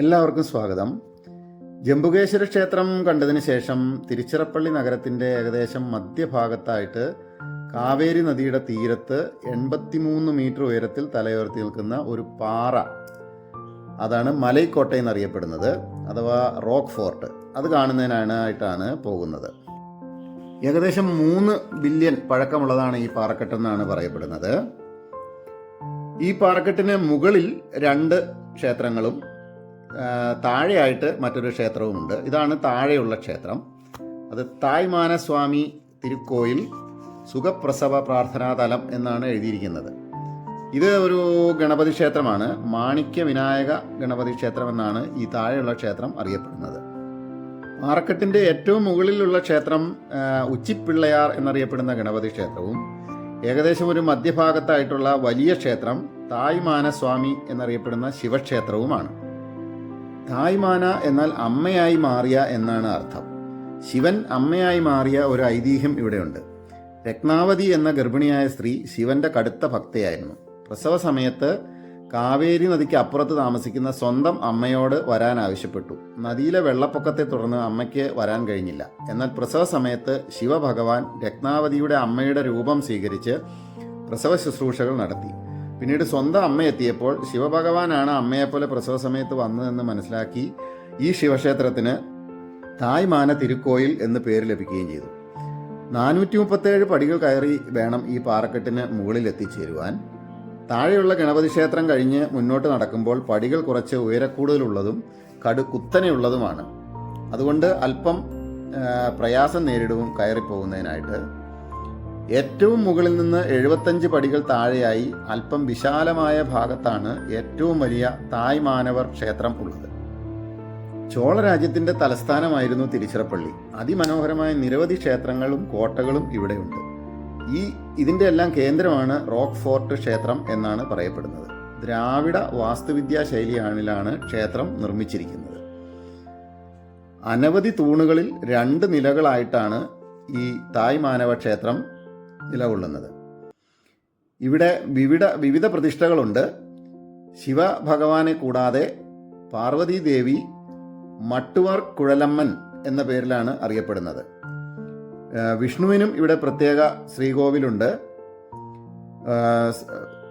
എല്ലാവർക്കും സ്വാഗതം. ജംബുകേശ്വര ക്ഷേത്രം കണ്ടതിന് ശേഷം തിരുച്ചിറപ്പള്ളി നഗരത്തിന്റെ ഏകദേശം മധ്യഭാഗത്തായിട്ട് കാവേരി നദിയുടെ തീരത്ത് എൺപത്തിമൂന്ന് മീറ്റർ ഉയരത്തിൽ തലയുയർത്തി നിൽക്കുന്ന ഒരു പാറ. അതാണ് മലൈക്കോട്ട എന്നറിയപ്പെടുന്നത് അഥവാ റോക്ക് ഫോർട്ട്. അത് കാണുന്നതിനായിട്ടാണ് പോകുന്നത്. ഏകദേശം മൂന്ന് ബില്യൺ പഴക്കമുള്ളതാണ് ഈ പാറക്കെട്ടെന്നാണ് പറയപ്പെടുന്നത്. ഈ പാറക്കെട്ടിന് മുകളിൽ രണ്ട് ക്ഷേത്രങ്ങളും താഴെയായിട്ട് മറ്റൊരു ക്ഷേത്രവുമുണ്ട്. ഇതാണ് താഴെയുള്ള ക്ഷേത്രം. അത് തായ്മാനസ്വാമി തിരുക്കോയിൽ സുഖപ്രസവ പ്രാർത്ഥനാതലം എന്നാണ് എഴുതിയിരിക്കുന്നത്. ഇത് ഒരു ഗണപതി ക്ഷേത്രമാണ്. മാണിക്യ വിനായക ഗണപതി ക്ഷേത്രം എന്നാണ് ഈ താഴെയുള്ള ക്ഷേത്രം അറിയപ്പെടുന്നത്. മാർക്കറ്റിന്റെ ഏറ്റവും മുകളിലുള്ള ക്ഷേത്രം ഉച്ചിപ്പിള്ളയാർ എന്നറിയപ്പെടുന്ന ഗണപതി ക്ഷേത്രവും ഏകദേശം ഒരു മധ്യഭാഗത്തായിട്ടുള്ള വലിയ ക്ഷേത്രം തായ്മാനസ്വാമി എന്നറിയപ്പെടുന്ന ശിവക്ഷേത്രവുമാണ്. തായ്മാന എന്നാൽ അമ്മയായി മാറിയ എന്നാണ് അർത്ഥം. ശിവൻ അമ്മയായി മാറിയ ഒരു ഐതിഹ്യം ഇവിടെയുണ്ട്. രത്നാവതി എന്ന ഗർഭിണിയായ സ്ത്രീ ശിവന്റെ കടുത്ത ഭക്തയായിരുന്നു. പ്രസവ സമയത്ത് കാവേരി നദിക്ക് അപ്പുറത്ത് താമസിക്കുന്ന സ്വന്തം അമ്മയോട് വരാൻ ആവശ്യപ്പെട്ടു. നദിയിലെ വെള്ളപ്പൊക്കത്തെ തുടർന്ന് അമ്മയ്ക്ക് വരാൻ കഴിഞ്ഞില്ല. എന്നാൽ പ്രസവ സമയത്ത് ശിവഭഗവാൻ രത്നാവതിയുടെ അമ്മയുടെ രൂപം സ്വീകരിച്ച് പ്രസവ ശുശ്രൂഷകൾ നടത്തി. പിന്നീട് സ്വന്തം അമ്മ എത്തിയപ്പോൾ ശിവഭഗവാനാണ് അമ്മയെപ്പോലെ പ്രസവ സമയത്ത് വന്നതെന്ന് മനസ്സിലാക്കി ഈ ശിവക്ഷേത്രത്തിന് തായ്മാന തിരുക്കോയിൽ എന്ന് പേര് ലഭിക്കുകയും ചെയ്തു. നാനൂറ്റി മുപ്പത്തേഴ് പടികൾ കയറി വേണം ഈ പാറക്കെട്ടിന് മുകളിൽ എത്തിച്ചേരുവാൻ. താഴെയുള്ള ഗണപതി ക്ഷേത്രം കഴിഞ്ഞ് മുന്നോട്ട് നടക്കുമ്പോൾ പടികൾ കുറച്ച് ഉയരക്കൂടുതലുള്ളതും കടു കുത്തനെയുള്ളതുമാണ് അതുകൊണ്ട് അല്പം പ്രയാസം നേരിടും കയറിപ്പോകുന്നതിനായിട്ട് ഏറ്റവും മുകളിൽ നിന്ന് എഴുപത്തഞ്ച് പടികൾ താഴെയായി അല്പം വിശാലമായ ഭാഗത്താണ് ഏറ്റവും വലിയ തായ് മാനവർ ക്ഷേത്രം ഉള്ളത്. ചോള രാജ്യത്തിന്റെ തലസ്ഥാനമായിരുന്നു തിരുച്ചിറപ്പള്ളി. അതിമനോഹരമായ നിരവധി ക്ഷേത്രങ്ങളും കോട്ടകളും ഇവിടെയുണ്ട്. ഈ ഇതിന്റെ എല്ലാം കേന്ദ്രമാണ് റോക്ക് ഫോർട്ട് ക്ഷേത്രം എന്നാണ് പറയപ്പെടുന്നത്. ദ്രാവിഡ വാസ്തുവിദ്യാ ശൈലിയാണിലാണ് ക്ഷേത്രം നിർമ്മിച്ചിരിക്കുന്നത്. അനവധി തൂണുകളിൽ രണ്ട് നിലകളായിട്ടാണ് ഈ തായ് മാനവ ക്ഷേത്രം നിലകൊള്ളുന്നത്. ഇവിടെ വിവിധ വിവിധ പ്രതിഷ്ഠകളുണ്ട്. ശിവഭഗവാനെ കൂടാതെ പാർവതീദേവി മട്ടുവാർ കുഴലമ്മൻ എന്ന പേരിലാണ് അറിയപ്പെടുന്നത്. വിഷ്ണുവിനും ഇവിടെ പ്രത്യേക ശ്രീകോവിലുണ്ട്.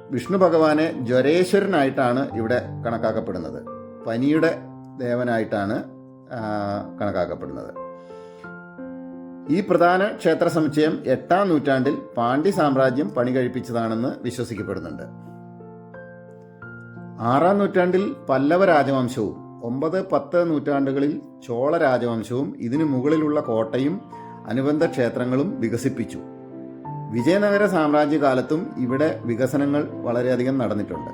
വിഷ്ണു ഭഗവാനെ ജ്വരേശ്വരനായിട്ടാണ് ഇവിടെ കണക്കാക്കപ്പെടുന്നത്. പനിയുടെ ദേവനായിട്ടാണ് കണക്കാക്കപ്പെടുന്നത്. ഈ പ്രധാന ക്ഷേത്ര സമുച്ചയം എട്ടാം നൂറ്റാണ്ടിൽ പാണ്ഡ്യ സാമ്രാജ്യം പണി കഴിപ്പിച്ചതാണെന്ന് വിശ്വസിക്കപ്പെടുന്നുണ്ട്. ആറാം നൂറ്റാണ്ടിൽ പല്ലവ രാജവംശവും ഒമ്പത് പത്ത് നൂറ്റാണ്ടുകളിൽ ചോള രാജവംശവും ഇതിനു മുകളിലുള്ള കോട്ടയും അനുബന്ധ ക്ഷേത്രങ്ങളും വികസിപ്പിച്ചു. വിജയനഗര സാമ്രാജ്യകാലത്തും ഇവിടെ വികസനങ്ങൾ വളരെയധികം നടന്നിട്ടുണ്ട്.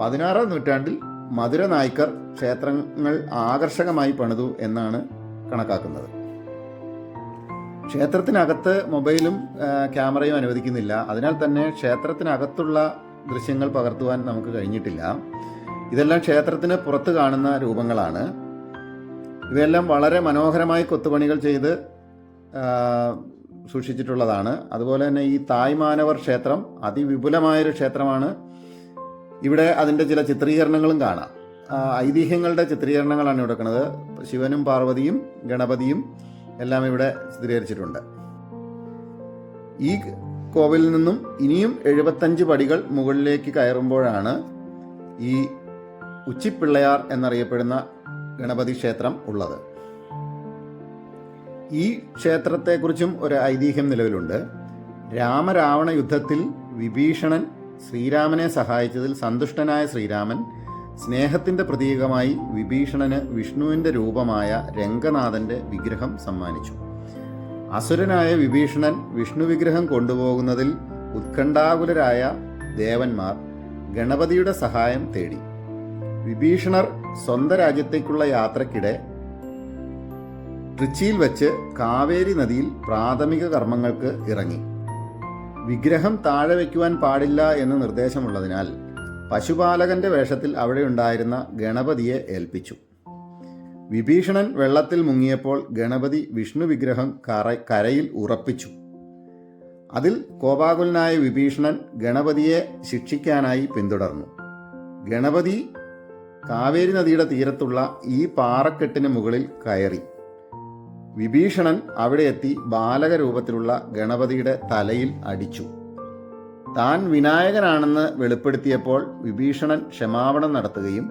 പതിനാറാം നൂറ്റാണ്ടിൽ മധുര നായ്ക്കർ ക്ഷേത്രങ്ങൾ ആകർഷകമായി പണിതു എന്നാണ് കണക്കാക്കുന്നത്. ക്ഷേത്രത്തിനകത്ത് മൊബൈലും ക്യാമറയും അനുവദിക്കുന്നില്ല. അതിനാൽ തന്നെ ക്ഷേത്രത്തിനകത്തുള്ള ദൃശ്യങ്ങൾ പകർത്തുവാൻ നമുക്ക് കഴിഞ്ഞിട്ടില്ല. ഇതെല്ലാം ക്ഷേത്രത്തിന് പുറത്ത് കാണുന്ന രൂപങ്ങളാണ്. ഇവയെല്ലാം വളരെ മനോഹരമായി കൊത്തുപണികൾ ചെയ്ത് സൂക്ഷിച്ചിട്ടുള്ളതാണ്. അതുപോലെ തന്നെ ഈ തായ്മാനവർ ക്ഷേത്രം അതിവിപുലമായൊരു ക്ഷേത്രമാണ്. ഇവിടെ അതിന്റെ ചില ചിത്രീകരണങ്ങളും കാണാം. ഐതിഹ്യങ്ങളുടെ ചിത്രീകരണങ്ങളാണ് ഇവിടെ കിടക്കുന്നത് ശിവനും പാർവതിയും ഗണപതിയും എല്ലാം ഇവിടെ സ്ഥിരീകരിച്ചിട്ടുണ്ട്. ഈ കോവിലിൽ നിന്നും ഇനിയും എഴുപത്തഞ്ച് പടികൾ മുകളിലേക്ക് കയറുമ്പോഴാണ് ഈ ഉച്ചിപ്പിള്ളയാർ എന്നറിയപ്പെടുന്ന ഗണപതി ക്ഷേത്രം ഉള്ളത്. ഈ ക്ഷേത്രത്തെക്കുറിച്ചും ഒരു ഐതിഹ്യം നിലവിലുണ്ട്. രാമരാവണ യുദ്ധത്തിൽ വിഭീഷണൻ ശ്രീരാമനെ സഹായിച്ചതിൽ സന്തുഷ്ടനായ ശ്രീരാമൻ സ്നേഹത്തിന്റെ പ്രതീകമായി വിഭീഷണന് വിഷ്ണുവിന്റെ രൂപമായ രംഗനാഥന്റെ വിഗ്രഹം സമ്മാനിച്ചു. അസുരനായ വിഭീഷണൻ വിഷ്ണു വിഗ്രഹം കൊണ്ടുപോകുന്നതിൽ ഉത്കണ്ഠാകുലരായ ദേവന്മാർ ഗണപതിയുടെ സഹായം തേടി. വിഭീഷണർ സ്വന്തം രാജ്യത്തേക്കുള്ള യാത്രക്കിടെ ട്രിച്ചിയിൽ വച്ച് കാവേരി നദിയിൽ പ്രാഥമിക കർമ്മങ്ങൾക്ക് ഇറങ്ങി. വിഗ്രഹം താഴെ വയ്ക്കുവാൻ പാടില്ല എന്ന് നിർദ്ദേശമുള്ളതിനാൽ പശുപാലകന്റെ വേഷത്തിൽ അവിടെ ഉണ്ടായിരുന്ന ഗണപതിയെ ഏൽപ്പിച്ചു. വിഭീഷണൻ വെള്ളത്തിൽ മുങ്ങിയപ്പോൾ ഗണപതി വിഷ്ണു വിഗ്രഹം കര കരയിൽ ഉറപ്പിച്ചു. അതിൽ കോപാകുലനായ വിഭീഷണൻ ഗണപതിയെ ശിക്ഷിക്കാനായി പിന്തുടർന്നു. ഗണപതി കാവേരി നദിയുടെ തീരത്തുള്ള ഈ പാറക്കെട്ടിന് മുകളിൽ കയറി. വിഭീഷണൻ അവിടെ എത്തി ബാലക രൂപത്തിലുള്ള ഗണപതിയുടെ തലയിൽ അടിച്ചു. താൻ വിനായകനാണെന്ന് വെളിപ്പെടുത്തിയപ്പോൾ വിഭീഷണൻ ക്ഷമാപണം നടത്തുകയും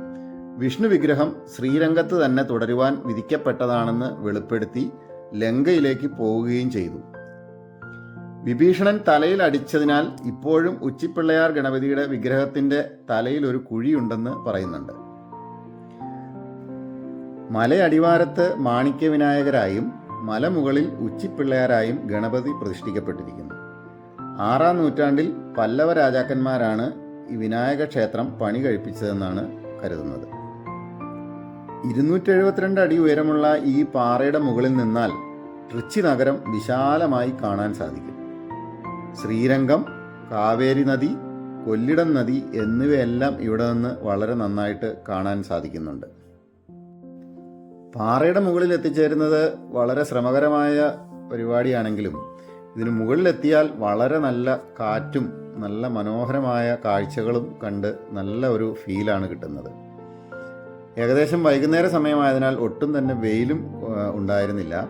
വിഷ്ണു വിഗ്രഹം ശ്രീരംഗത്ത് തന്നെ തുടരുവാൻ വിധിക്കപ്പെട്ടതാണെന്ന് വെളിപ്പെടുത്തി ലങ്കയിലേക്ക് പോവുകയും ചെയ്തു. വിഭീഷണൻ തലയിൽ അടിച്ചതിനാൽ ഇപ്പോഴും ഉച്ചിപ്പിള്ളയാർ ഗണപതിയുടെ വിഗ്രഹത്തിന്റെ തലയിൽ ഒരു കുഴിയുണ്ടെന്ന് പറയുന്നുണ്ട്. മലയടിവാരത്ത് മാണിക്യ വിനായകരായും മലമുകളിൽ ഉച്ചിപ്പിള്ളയാരായും ഗണപതി പ്രതിഷ്ഠിക്കപ്പെട്ടിരിക്കുന്നു. ആറാം നൂറ്റാണ്ടിൽ പല്ലവ രാജാക്കന്മാരാണ് ഈ വിനായക ക്ഷേത്രം പണി കഴിപ്പിച്ചതെന്നാണ് കരുതുന്നത്. ഇരുന്നൂറ്റി എഴുപത്തിരണ്ട് അടി ഉയരമുള്ള ഈ പാറയുടെ മുകളിൽ നിന്നാൽ ട്രിച്ചി നഗരം വിശാലമായി കാണാൻ സാധിക്കും. ശ്രീരംഗം കാവേരി നദി കൊല്ലിടം നദി എന്നിവയെല്ലാം ഇവിടെ നിന്ന് വളരെ നന്നായിട്ട് കാണാൻ സാധിക്കുന്നുണ്ട്. പാറയുടെ മുകളിൽ എത്തിച്ചേരുന്നത് വളരെ ശ്രമകരമായ പരിപാടിയാണെങ്കിലും ഇതിന് മുകളിലെത്തിയാൽ വളരെ നല്ല കാറ്റും നല്ല മനോഹരമായ കാഴ്ചകളും കണ്ട് നല്ല ഒരു ഫീലാണ് കിട്ടുന്നത്. ഏകദേശം വൈകുന്നേര സമയമായതിനാൽ ഒട്ടും തന്നെ വെയിലും ഉണ്ടായിരുന്നില്ല.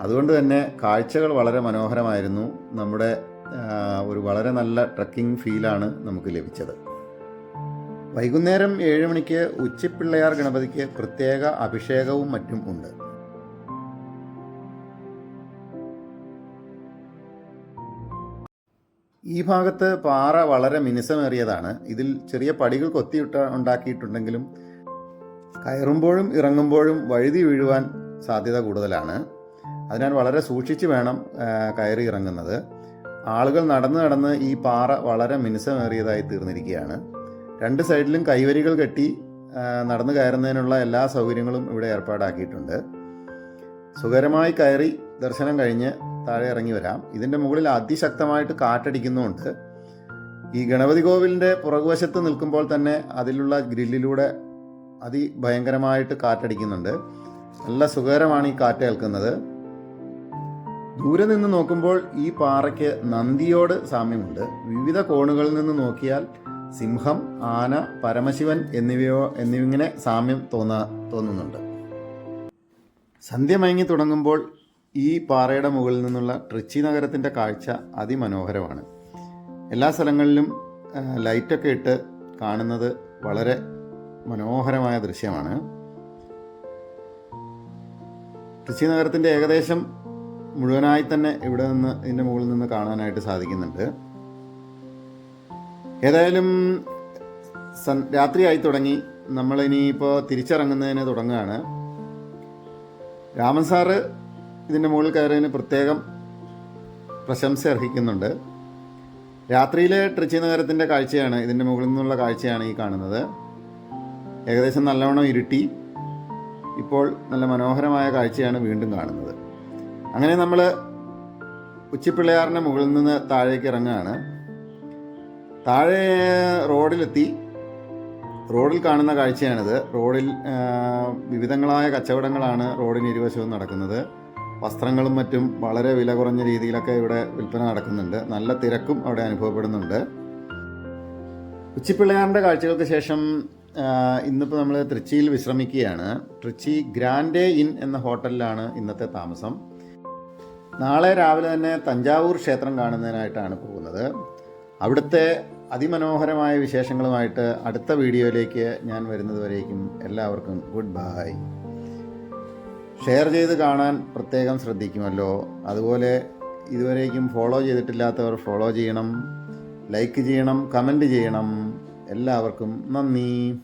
അതുകൊണ്ട് തന്നെ കാഴ്ചകൾ വളരെ മനോഹരമായിരുന്നു. നമ്മുടെ ഒരു വളരെ നല്ല ട്രക്കിംഗ് ഫീലാണ് നമുക്ക് ലഭിച്ചത്. വൈകുന്നേരം ഏഴ് മണിക്ക് ഉച്ചിപ്പിള്ളയാർ ഗണപതിക്ക് പ്രത്യേക അഭിഷേകവും മറ്റും ഉണ്ട്. ഈ ഭാഗത്ത് പാറ വളരെ മിനുസമേറിയതാണ്. ഇതിൽ ചെറിയ പടികൾ കൊത്തിയിട്ട ഉണ്ടാക്കിയിട്ടുണ്ടെങ്കിലും കയറുമ്പോഴും ഇറങ്ങുമ്പോഴും വഴുതി വീഴുവാൻ സാധ്യത കൂടുതലാണ്. അതിനാൽ വളരെ സൂക്ഷിച്ച് വേണം കയറി ഇറങ്ങുന്നത്. ആളുകൾ നടന്ന് നടന്ന് ഈ പാറ വളരെ മിനുസമേറിയതായി തീർന്നിരിക്കുകയാണ്. രണ്ട് സൈഡിലും കൈവരികൾ കെട്ടി നടന്നു കയറുന്നതിനുള്ള എല്ലാ സൗകര്യങ്ങളും ഇവിടെ ഏർപ്പാടാക്കിയിട്ടുണ്ട്. സുഖകരമായി കയറി ദർശനം കഴിഞ്ഞ് താഴെ ഇറങ്ങി വരാം. ഇതിന്റെ മുകളിൽ അതിശക്തമായിട്ട് കാറ്റടിക്കുന്നുമുണ്ട്. ഈ ഗണപതി കോവിലിന്റെ പുറകുവശത്ത് നിൽക്കുമ്പോൾ തന്നെ അതിലുള്ള ഗ്രില്ലിലൂടെ അതിഭയങ്കരമായിട്ട് കാറ്റടിക്കുന്നുണ്ട്. നല്ല സുഖകരമാണ് ഈ കാറ്റ് കേൾക്കുന്നത്. ദൂരെ നിന്ന് നോക്കുമ്പോൾ ഈ പാറയ്ക്ക് നന്ദിയോട് സാമ്യമുണ്ട്. വിവിധ കോണുകളിൽ നിന്ന് നോക്കിയാൽ സിംഹം ആന പരമശിവൻ എന്നിവയോ എന്നിവിങ്ങനെ സാമ്യം തോന്ന തോന്നുന്നുണ്ട്. സന്ധ്യ മയങ്ങി തുടങ്ങുമ്പോൾ ഈ പാറയുടെ മുകളിൽ നിന്നുള്ള ട്രിച്ചി നഗരത്തിന്റെ കാഴ്ച അതിമനോഹരമാണ്. എല്ലാ സ്ഥലങ്ങളിലും ലൈറ്റൊക്കെ ഇട്ട് കാണുന്നത് വളരെ മനോഹരമായ ദൃശ്യമാണ്. ട്രിച്ചി നഗരത്തിന്റെ ഏകദേശം മുഴുവനായി തന്നെ ഇവിടെ നിന്ന് ഇതിന്റെ മുകളിൽ നിന്ന് കാണാനായിട്ട് സാധിക്കുന്നുണ്ട്. ഏതായാലും സൻ രാത്രിയായി തുടങ്ങി. നമ്മളിനിയിപ്പോൾ തിരിച്ചിറങ്ങുന്നതിന് തുടങ്ങുകയാണ്. രാമൻ സാറ് ഇതിന്റെ മുകളിൽ കയറിയതിന് പ്രത്യേകം പ്രശംസ അർഹിക്കുന്നുണ്ട്. രാത്രിയിലെ ട്രിച്ചി നഗരത്തിന്റെ കാഴ്ചയാണ് ഇതിന്റെ മുകളിൽ നിന്നുള്ള കാഴ്ചയാണ് ഈ കാണുന്നത്. ഏകദേശം നല്ലവണ്ണം ഇരുട്ടി. ഇപ്പോൾ നല്ല മനോഹരമായ കാഴ്ചയാണ് വീണ്ടും കാണുന്നത്. അങ്ങനെ നമ്മൾ ഉച്ചിപ്പിള്ളയാറിന്റെ മുകളിൽ നിന്ന് താഴേക്ക് ഇറങ്ങുകയാണ്. താഴെ റോഡിലെത്തി. റോഡിൽ കാണുന്ന കാഴ്ചയാണിത്. റോഡിൽ വിവിധങ്ങളായ കച്ചവടങ്ങളാണ് റോഡിന് ഇരുവശവും നടക്കുന്നത്. വസ്ത്രങ്ങളും മറ്റും വളരെ വില കുറഞ്ഞ രീതിയിലൊക്കെ ഇവിടെ വിൽപ്പന നടക്കുന്നുണ്ട്. നല്ല തിരക്കും അവിടെ അനുഭവപ്പെടുന്നുണ്ട്. ഉച്ചിപ്പിള്ളയാറിന്റെ കാഴ്ചകൾക്ക് ശേഷം ഇന്നിപ്പോൾ നമ്മൾ തൃച്ചിയിൽ വിശ്രമിക്കുകയാണ്. തൃച്ചി ഗ്രാൻഡേ ഇൻ എന്ന ഹോട്ടലിലാണ് ഇന്നത്തെ താമസം. നാളെ രാവിലെ തന്നെ തഞ്ചാവൂർ ക്ഷേത്രം കാണുന്നതിനായിട്ടാണ് പോകുന്നത്. അവിടുത്തെ അതിമനോഹരമായ വിശേഷങ്ങളുമായിട്ട് അടുത്ത വീഡിയോയിലേക്ക് ഞാൻ വരുന്നതുവരേക്കും എല്ലാവർക്കും ഗുഡ് ബൈ. ഷെയർ ചെയ്ത് കാണാൻ പ്രത്യേകം ശ്രദ്ധിക്കുമല്ലോ. അതുപോലെ ഇതുവരേക്കും ഫോളോ ചെയ്തിട്ടില്ലാത്തവർ ഫോളോ ചെയ്യണം ലൈക്ക് ചെയ്യണം കമന്റ് ചെയ്യണം. എല്ലാവർക്കും നന്ദി.